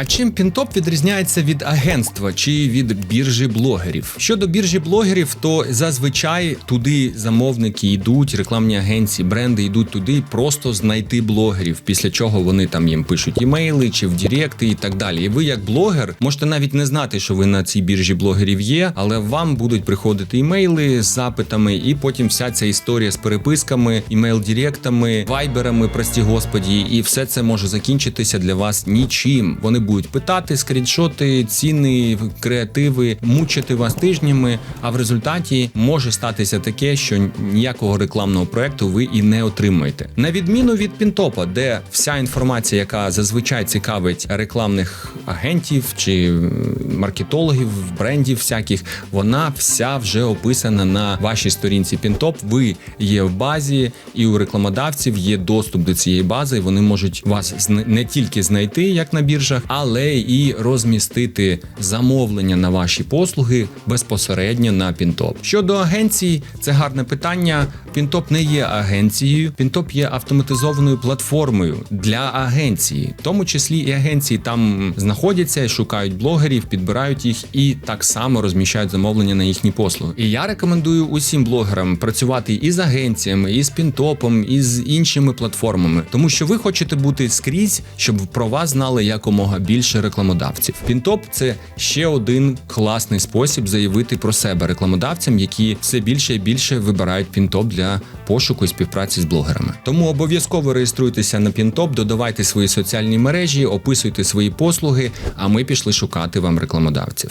А чим Пінтоп відрізняється від агентства чи від біржі блогерів? Щодо біржі блогерів, то зазвичай туди замовники йдуть, рекламні агенції, бренди йдуть туди просто знайти блогерів, після чого вони там їм пишуть імейли чи в Діректи і так далі. І ви, як блогер, можете навіть не знати, що ви на цій біржі блогерів є, але вам будуть приходити імейли з запитами, і потім вся ця історія з переписками, імейл-діректами, вайберами, прості господі, і все це може закінчитися для вас нічим. Вони будуть питати скріншоти, ціни, креативи, мучити вас тижнями. А в результаті може статися таке, що ніякого рекламного проекту ви і не отримаєте. На відміну від Пінтопа, де вся інформація, яка зазвичай цікавить рекламних агентів чи маркетологів, брендів всяких, вона вся вже описана на вашій сторінці Пінтоп. Ви є в базі, і у рекламодавців є доступ до цієї бази. Вони можуть вас не тільки знайти, як на біржах, але і розмістити замовлення на ваші послуги безпосередньо на Пінтоп. Щодо агенцій, це гарне питання. Пінтоп не є агенцією. Пінтоп є автоматизованою платформою для агенції, в тому числі і агенції там знаходяться, шукають блогерів, підбирають їх і так само розміщають замовлення на їхні послуги. І я рекомендую усім блогерам працювати і з агенціями, і з Пінтопом, і з іншими платформами, тому що ви хочете бути скрізь, щоб про вас знали якомога більше рекламодавців. Пінтоп це ще один класний спосіб заявити про себе рекламодавцям, які все більше і більше вибирають Пінтоп для пошуку і співпраці з блогерами. Тому обов'язково реєструйтеся на Пінтоп, додавайте свої соціальні мережі, описуйте свої послуги. А ми пішли шукати вам рекламодавців.